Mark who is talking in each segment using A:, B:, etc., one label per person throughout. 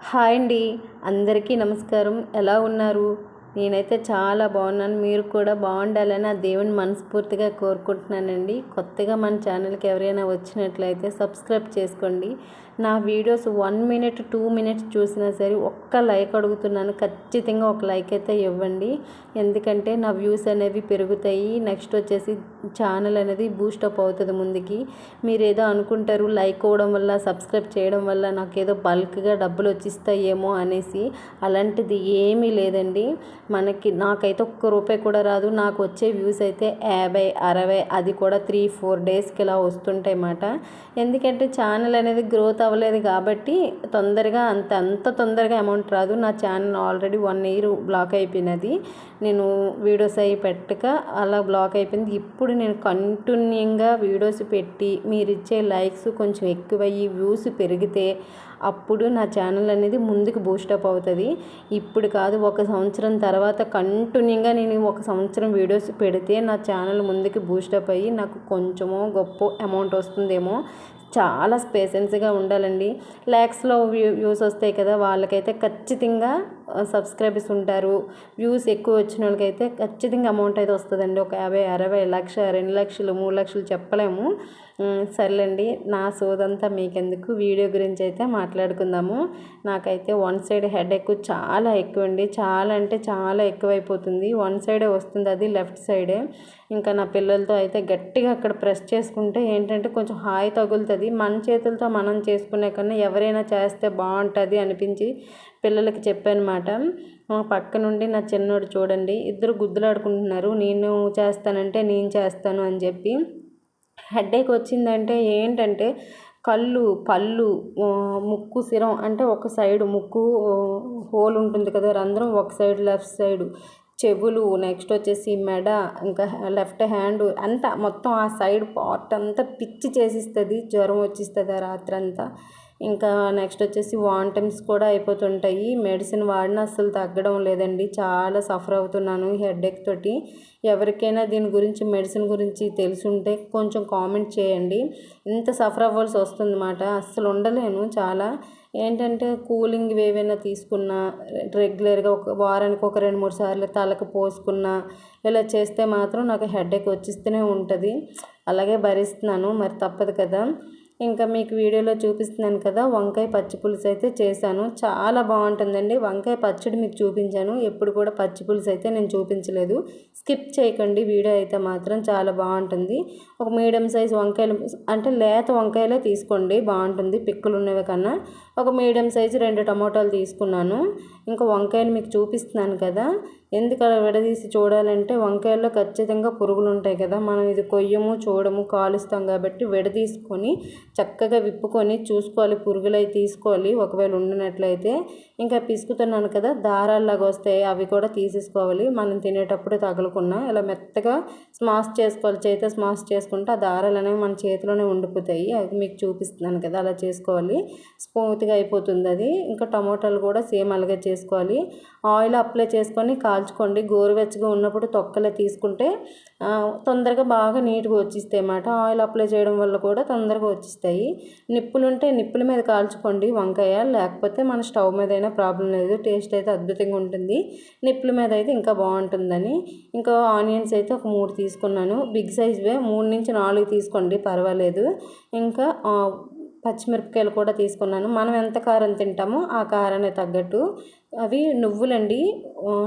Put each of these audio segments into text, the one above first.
A: Hi అండి. అందరికీ నమస్కారం. ఎలా ఉన్నారు? నేనైతే చాలా బాగున్నాను. మీరు కూడా బాగుండాలని ఆ దేవుని మనస్ఫూర్తిగా కోరుకుంటున్నానండి. కొత్తగా మన ఛానల్కి ఎవరైనా వచ్చినట్లయితే సబ్స్క్రైబ్ చేసుకోండి. నా videos one minute two minutes చూసినా సరే ఒక్క లైక్ అడుగుతున్నాను. ఖచ్చితంగా ఒక లైక్ అయితే ఇవ్వండి. ఎందుకంటే నా వ్యూస్ అనేవి పెరుగుతాయి. నెక్స్ట్ వచ్చేసి ఛానల్ అనేది బూస్టప్ అవుతుంది ముందుకి. మీరు ఏదో అనుకుంటారు లైక్ అవ్వడం వల్ల సబ్స్క్రైబ్ చేయడం వల్ల నాకు ఏదో బల్క్గా డబ్బులు వచ్చిస్తాయేమో అనేసి అలాంటిది ఏమీ లేదండి. మనకి నాకైతే ఒక్క రూపాయి కూడా రాదు. నాకు వచ్చే వ్యూస్ అయితే యాభై అరవై అది కూడా త్రీ ఫోర్ డేస్కి ఇలా వస్తుంటాయి అన్నమాట. ఎందుకంటే ఛానల్ అనేది గ్రోత్ అవ్వలేదు కాబట్టి తొందరగా అంత అంత తొందరగా అమౌంట్ రాదు. నా channel already one year block అయిపోయినది. నేను వీడియోస్ అవి పెట్టక అలా బ్లాక్ అయిపోయింది. ఇప్పుడు నేను కంటిన్యూగా వీడియోస్ పెట్టి మీరు ఇచ్చే లైక్స్ కొంచెం ఎక్కువయ్యి వ్యూస్ పెరిగితే అప్పుడు నా ఛానల్ అనేది ముందుకు బూస్టప్ అవుతుంది. ఇప్పుడు కాదు ఒక సంవత్సరం తర్వాత కంటిన్యూగా నేను ఒక సంవత్సరం వీడియోస్ పెడితే నా ఛానల్ ముందుకు బూస్టప్ అయ్యి నాకు కొంచెమో గొప్ప అమౌంట్ వస్తుందేమో చాలా స్పేసెన్స్గా ఉండాలండి. ల్యాక్స్లో వ్యూ వ్యూస్ వస్తాయి కదా వాళ్ళకైతే ఖచ్చితంగా సబ్స్క్రైబర్స్ ఉంటారు. వ్యూస్ ఎక్కువ వచ్చిన వాళ్ళకైతే ఖచ్చితంగా అమౌంట్ అయితే వస్తుందండి. ఒక యాభై అరవై లక్ష రెండు లక్షలు మూడు లక్షలు చెప్పలేము. సర్లేండి. నా సోదంతా మీకెందుకు? వీడియో గురించి అయితే మాట్లాడుకుందాము. నాకైతే వన్ సైడ్ హెడ్ ఎక్కువ చాలా ఎక్కువ అండి చాలా అంటే చాలా ఎక్కువైపోతుంది. వన్ సైడే వస్తుంది అది లెఫ్ట్ సైడే. ఇంకా నా పిల్లలతో అయితే గట్టిగా అక్కడ ప్రెస్ చేసుకుంటే ఏంటంటే కొంచెం హాయి తగులుతుంది. మన చేతులతో మనం చేసుకునే కన్నా ఎవరైనా చేస్తే బాగుంటుంది అనిపించి పిల్లలకి చెప్పానమాట. పక్క నుండి నా చిన్నోడు చూడండి. ఇద్దరు గుద్దులాడుకుంటున్నారు. నేను చేస్తానంటే నేను చేస్తాను అని చెప్పి. హెడేక్ వచ్చిందంటే ఏంటంటే కళ్ళు పళ్ళు ముక్కు సిరం అంటే ఒక సైడ్ ముక్కు హోల్ ఉంటుంది కదా రంధ్రం ఒక సైడ్ లెఫ్ట్ సైడ్ చెవులు నెక్స్ట్ వచ్చేసి మెడ ఇంకా లెఫ్ట్ హ్యాండ్ అంతా మొత్తం ఆ సైడ్ పార్ట్ అంతా పిచ్చి చేసిస్తుంది జ్వరం వచ్చిస్తుంది ఆ రాత్రి అంతా ఇంకా నెక్స్ట్ వచ్చేసి వాంటమ్స్ కూడా అయిపోతుంటాయి. మెడిసిన్ వాడిన అస్సలు తగ్గడం లేదండి. చాలా సఫర్ అవుతున్నాను హెడేక్ తోటి. ఎవరికైనా దీని గురించి మెడిసిన్ గురించి తెలుసుంటే కొంచెం కామెంట్ చేయండి. ఇంత సఫర్ అవ్వాల్సి వస్తుందన్నమాట. అస్సలు ఉండలేను చాలా. ఏంటంటే కూలింగ్ ఏవైనా తీసుకున్నా రెగ్యులర్గా ఒక వారానికి ఒక రెండు మూడు సార్లు తలకు పోసుకున్నా ఇలా చేస్తే మాత్రం నాకు హెడేక్ వచ్చిస్తూనే ఉంటుంది. అలాగే భరిస్తున్నాను. మరి తప్పదు కదా. ఇంకా మీకు వీడియోలో చూపిస్తున్నాను కదా వంకాయ పచ్చి పులుసు అయితే చేశాను. చాలా బాగుంటుందండి. వంకాయ పచ్చడి మీకు చూపించాను. ఎప్పుడు కూడా పచ్చి పులుసు అయితే నేను చూపించలేదు. స్కిప్ చేయకండి. వీడియో అయితే మాత్రం చాలా బాగుంటుంది. ఒక మీడియం సైజ్ వంకాయలు అంటే లేత వంకాయలే తీసుకోండి. బాగుంటుంది. పిక్కులు ఉన్నవి కన్నా. ఒక మీడియం సైజు రెండు టమోటాలు తీసుకున్నాను. ఇంకా వంకాయలు మీకు చూపిస్తున్నాను కదా. ఎందుకు అలా విడదీసి చూడాలంటే వంకాయల్లో ఖచ్చితంగా పురుగులు ఉంటాయి కదా. మనం ఇది కొయ్యము చూడము కాలుస్తాం కాబట్టి విడదీసుకొని చక్కగా విప్పుకొని చూసుకోవాలి పురుగులు అవి తీసుకోవాలి. ఒకవేళ ఉండినట్లయితే ఇంకా పిసుకుతున్నాను కదా దారాల్లాగా వస్తాయి. అవి కూడా తీసేసుకోవాలి. మనం తినేటప్పుడు తగులుకున్నా ఇలా మెత్తగా స్మాష్ చేసుకోవాలి. చేతితో స్మాష్ చేసుకుంటే ఆ దారాలు అనేవి మన చేతిలోనే ఉండిపోతాయి. అవి మీకు చూపిస్తున్నాను కదా అలా చేసుకోవాలి. స్మూత్గా అయిపోతుంది అది. ఇంకా టమోటాలు కూడా సేమ్ అలాగే చేసుకోవాలి. ఆయిల్ అప్లై చేసుకొని కాల్చుకోండి. గోరువెచ్చగా ఉన్నప్పుడు తొక్కలే తీసుకుంటే తొందరగా బాగా నీట్గా వచ్చిస్తాయి అన్నమాట. ఆయిల్ అప్లై చేయడం వల్ల కూడా తొందరగా వచ్చిస్తాయి. నిప్పులు ఉంటే నిప్పుల మీద కాల్చుకోండి వంకాయ లేకపోతే మన స్టవ్ మీద అయినా ప్రాబ్లం లేదు టేస్ట్ అయితే అద్భుతంగా ఉంటుంది. నిప్పుల మీద అయితే ఇంకా బాగుంటుందని. ఇంకా ఆనియన్స్ అయితే ఒక మూడు తీసుకున్నాను. బిగ్ సైజ్వే మూడు నుంచి నాలుగు తీసుకోండి పర్వాలేదు. ఇంకా పచ్చిమిరపకాయలు కూడా తీసుకున్నాను. మనం ఎంత కారం తింటామో ఆ కారానికి తగ్గట్టు అవి నువ్వులండి.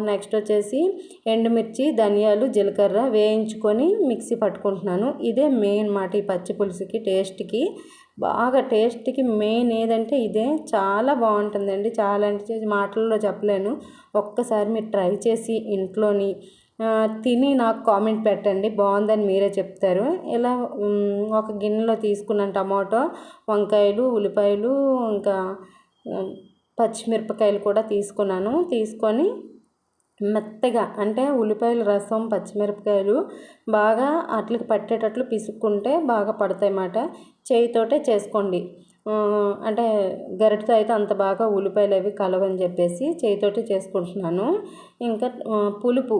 A: నెక్స్ట్ వచ్చేసి ఎండుమిర్చి ధనియాలు జీలకర్ర వేయించుకొని మిక్సీ పట్టుకుంటున్నాను. ఇదే మెయిన్ మాట ఈ పచ్చి పులుసుకి టేస్ట్కి. బాగా టేస్ట్కి మెయిన్ ఏదంటే ఇదే. చాలా బాగుంటుందండి. చాలా అంటే మాటల్లో చెప్పలేను. ఒక్కసారి మీరు ట్రై చేసి ఇంట్లోని తిని నాకు కామెంట్ పెట్టండి. బాగుందని మీరే చెప్తారు. ఇలా ఒక గిన్నెలో తీసుకున్నాను టమాటో వంకాయలు ఉల్లిపాయలు ఇంకా పచ్చిమిరపకాయలు కూడా తీసుకున్నాను. తీసుకొని మెత్తగా అంటే ఉల్లిపాయల రసం పచ్చిమిరపకాయలు బాగా అట్లకి పట్టేటట్లు పిసుక్కుంటే బాగా పడతాయి అన్నమాట చేయితోటే చేసుకోండి. అంటే గరిటతో అయితే అంత బాగా ఉల్లిపాయలు అవి కలవని చెప్పేసి చేతితోటి చేసుకుంటున్నాను. ఇంకా పులుపు.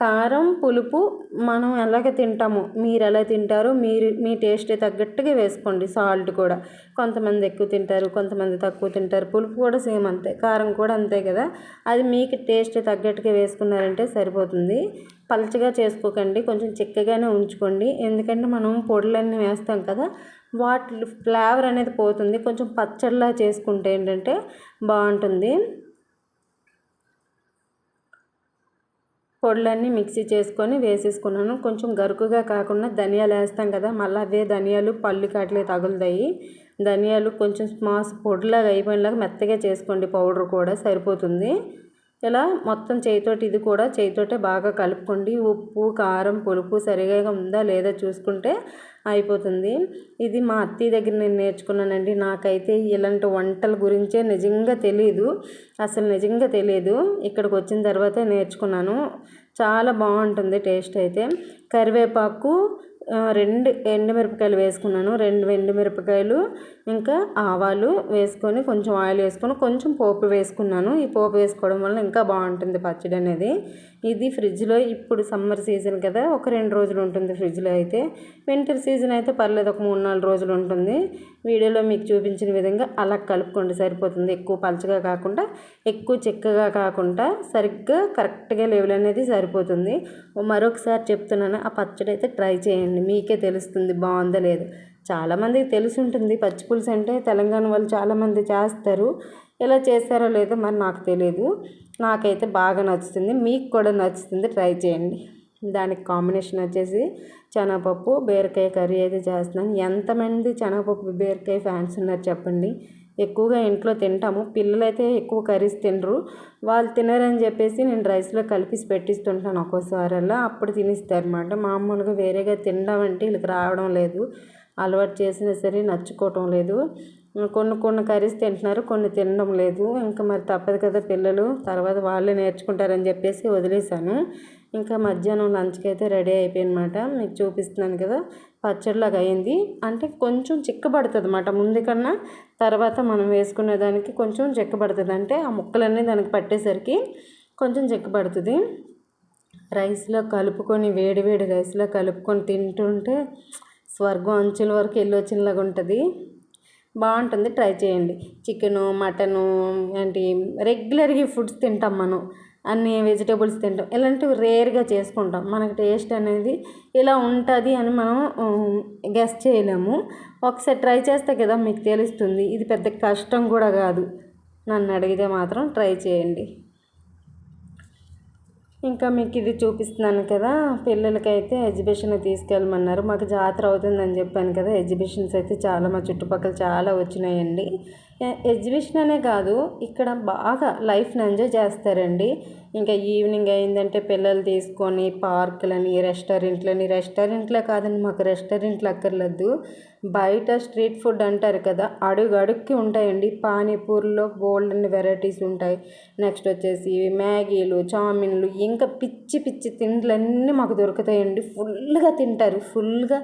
A: కారం పులుపు మనం ఎలాగ తింటాము మీరు ఎలా తింటారో మీరు మీ టేస్ట్ తగ్గట్టుగా వేసుకోండి. సాల్ట్ కూడా. కొంతమంది ఎక్కువ తింటారు కొంతమంది తక్కువ తింటారు. పులుపు కూడా సేమ్ అంతే. కారం కూడా అంతే కదా. అది మీకు టేస్ట్ తగ్గట్టుగా వేసుకున్నారంటే సరిపోతుంది. పలచగా చేసుకోకండి. కొంచెం చిక్కగానే ఉంచుకోండి. ఎందుకంటే మనం పొడులన్నీ వేస్తాం కదా వాటి ఫ్లేవర్ అనేది పోతుంది. కొంచెం పచ్చడిలా చేసుకుంటే ఏంటంటే బాగుంటుంది. పొడులన్నీ మిక్సీ చేసుకొని వేసేసుకున్నాను. కొంచెం గరుకుగా కాకుండా ధనియాలు వేస్తాం కదా మళ్ళీ అవే ధనియాలు పళ్ళు కాట్లే తగులుతాయి. ధనియాలు కొంచెం స్మాస్ పొడిలాగా అయిపోయినలాగా మెత్తగా చేసుకోండి. పౌడర్ కూడా సరిపోతుంది. ఇలా మొత్తం చేయితోటి ఇది కూడా చేయితోటే బాగా కలుపుకోండి. ఉప్పు కారం పులుపు సరిగా ఉందా లేదా చూసుకుంటే అయిపోతుంది. ఇది మా అత్తయ్య దగ్గర నేను నేర్చుకున్నానండి. నాకైతే ఇలాంటి వంటల గురించే నిజంగా తెలియదు అసలు నిజంగా తెలియదు ఇక్కడికి వచ్చిన తర్వాతే నేర్చుకున్నాను. చాలా బాగుంటుంది టేస్ట్ అయితే. కరివేపాకు రెండు ఎండుమిరపకాయలు వేసుకున్నాను. రెండు ఎండుమిరపకాయలు ఇంకా ఆవాలు వేసుకొని కొంచెం ఆయిల్ వేసుకొని కొంచెం పోపు వేసుకున్నాను. ఈ పోపు వేసుకోవడం వల్ల ఇంకా బాగుంటుంది పచ్చడి అనేది. ఇది ఫ్రిడ్జ్లో ఇప్పుడు సమ్మర్ సీజన్ కదా ఒక రెండు రోజులు ఉంటుంది ఫ్రిడ్జ్లో అయితే. వింటర్ సీజన్ అయితే పర్లేదు ఒక మూడు నాలుగు రోజులు ఉంటుంది. వీడియోలో మీకు చూపించిన విధంగా అలా కలుపుకోండి సరిపోతుంది. ఎక్కువ పలచగా కాకుండా ఎక్కువ చిక్కగా కాకుండా సరిగ్గా కరెక్ట్గా లెవెల్ అనేది సరిపోతుంది. మరొకసారి చెప్తున్నాను ఆ పచ్చడి అయితే ట్రై చేయండి. మీకే తెలుస్తుంది బాగుందా లేదు? చాలామందికి తెలిసి ఉంటుంది పచ్చి పులుసు అంటే తెలంగాణ వాళ్ళు చాలామంది చేస్తారు. ఎలా చేస్తారో లేదో మరి నాకు తెలియదు నాకైతే బాగా నచ్చుతుంది. మీకు కూడా నచ్చుతుంది. ట్రై చేయండి. దానికి కాంబినేషన్ వచ్చేసి శనగపప్పు బీరకాయ కర్రీ అయితే చేస్తున్నాను. ఎంతమంది శనగపప్పు బీరకాయ ఫ్యాన్స్ ఉన్నారు చెప్పండి. ఎక్కువగా ఇంట్లో తింటాము. పిల్లలైతే ఎక్కువ కర్రీస్ తినరు. వాళ్ళు తినరని చెప్పేసి నేను రైస్లో కలిపి పెట్టిస్తుంటాను ఒక్కోసారి అలా. అప్పుడు తినిస్తారనమాట మామూలుగా వేరేగా తినడం అంటే వీళ్ళకి రావడం లేదు. అలవాటు చేసినా సరే నచ్చుకోవటం లేదు. కొన్ని కొన్ని కర్రీస్ తింటున్నారు కొన్ని తినడం లేదు. ఇంకా మరి తప్పదు కదా పిల్లలు. తర్వాత వాళ్ళే నేర్చుకుంటారని చెప్పేసి వదిలేశాను. ఇంకా మధ్యాహ్నం లంచ్కి అయితే రెడీ అయిపోయినమాట. మీకు చూపిస్తున్నాను కదా పచ్చడిలాగా అయింది. అంటే కొంచెం చిక్కబడుతుంది అన్నమాట ముందు కన్నా తర్వాత మనం వేసుకునే దానికి కొంచెం చిక్కబడుతుంది. అంటే ఆ ముక్కలన్నీ దానికి పట్టేసరికి కొంచెం చిక్కబడుతుంది. రైస్లో కలుపుకొని వేడి వేడి రైస్లో కలుపుకొని తింటుంటే స్వర్గం అంచుల వరకు వెళ్ళి వచ్చినలాగా ఉంటుంది. బాగుంటుంది. ట్రై చేయండి. చికెను మటను ఏంటి రెగ్యులర్గా ఫుడ్స్ తింటాం మనం. అన్ని వెజిటేబుల్స్ తింటాం. ఇలాంటివి రేర్గా చేసుకుంటాం. మనకి టేస్ట్ అనేది ఇలా ఉంటుంది అని మనం గెస్ చేయలేము. ఒకసారి ట్రై చేస్తే కదా మీకు తెలుస్తుంది. ఇది పెద్ద కష్టం కూడా కాదు. నన్ను అడిగితే మాత్రం ట్రై చేయండి. ఇంకా మీకు ఇది చూపిస్తున్నాను కదా పిల్లలకైతే ఎగ్జిబిషన్ తీసుకెళ్ళమన్నారు. మాకు జాతర అవుతుందని చెప్పాను కదా ఎగ్జిబిషన్స్ అయితే చాలా మా చుట్టుపక్కల చాలా వచ్చినాయండి. ఎగ్జిబిషన్ అనే కాదు ఇక్కడ బాగా లైఫ్ని ఎంజాయ్ చేస్తారండి. ఇంకా ఈవినింగ్ అయిందంటే పిల్లలు తీసుకొని పార్కులని రెస్టారెంట్లని రెస్టారెంట్లే కాదండి మాకు రెస్టారెంట్లు అక్కర్లేదు. బయట స్ట్రీట్ ఫుడ్ అంటారు కదా అడుగు అడుగుకి ఉంటాయండి. పానీపూరిలో బోల్డ్ వెరైటీస్ ఉంటాయి. నెక్స్ట్ వచ్చేసి మ్యాగీలు చామిన్లు ఇంకా పిచ్చి పిచ్చి తిండ్లన్నీ మాకు దొరుకుతాయండి. ఫుల్గా తింటారు ఫుల్గా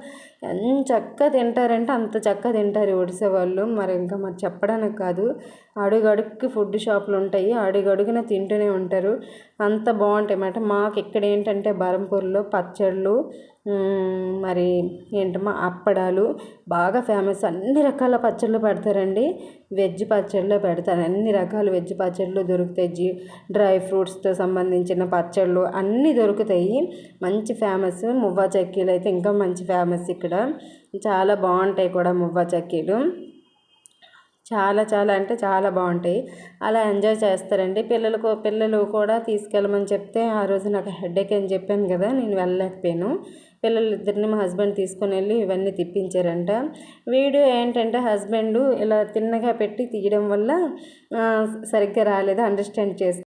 A: ఎంత చక్కగా తింటారంటే అంత చక్కగా తింటారు ఒడిసే వాళ్ళు. మరి ఇంకా మరి చెప్పడానికి కాదు. అడుగడుగుకి ఫుడ్ షాపులు ఉంటాయి. అడుగడుగున తింటూనే ఉంటారు. అంత బాగుంటాయి అన్నమాట. మాకు ఇక్కడ ఏంటంటే బరంపూర్లో పచ్చళ్ళు మరి ఏంటమ్మా అప్పడాలు బాగా ఫేమస్. అన్ని రకాల పచ్చళ్ళు పెడతారండి. వెజ్ పచ్చళ్ళు పెడతారు. అన్ని రకాల వెజ్ పచ్చళ్ళు దొరుకుతాయి. డ్రై ఫ్రూట్స్తో సంబంధించిన పచ్చళ్ళు అన్నీ దొరుకుతాయి. మంచి ఫేమస్. మువ్వా చక్కీలు అయితే ఇంకా మంచి ఫేమస్ ఇక్కడ. చాలా బాగుంటాయి కూడా మువ్వా చక్కీలు. చాలా చాలా అంటే చాలా బాగుంటాయి. అలా ఎంజాయ్ చేస్తారండి. పిల్లలకు పిల్లలు కూడా తీసుకెళ్ళమని చెప్తే ఆ రోజు నాకు హెడేక్ అని చెప్పాను కదా నేను వెళ్ళలేకపోయాను. పిల్లలిద్దరిని మా హస్బెండ్ తీసుకొని వెళ్ళి ఇవన్నీ తిప్పించారంట. వీడియో ఏంటంటే హస్బెండ్ ఇలా తిన్నగా పెట్టి తీయడం వల్ల సరిగ్గా రాలేదు అండర్స్టాండ్ చేసి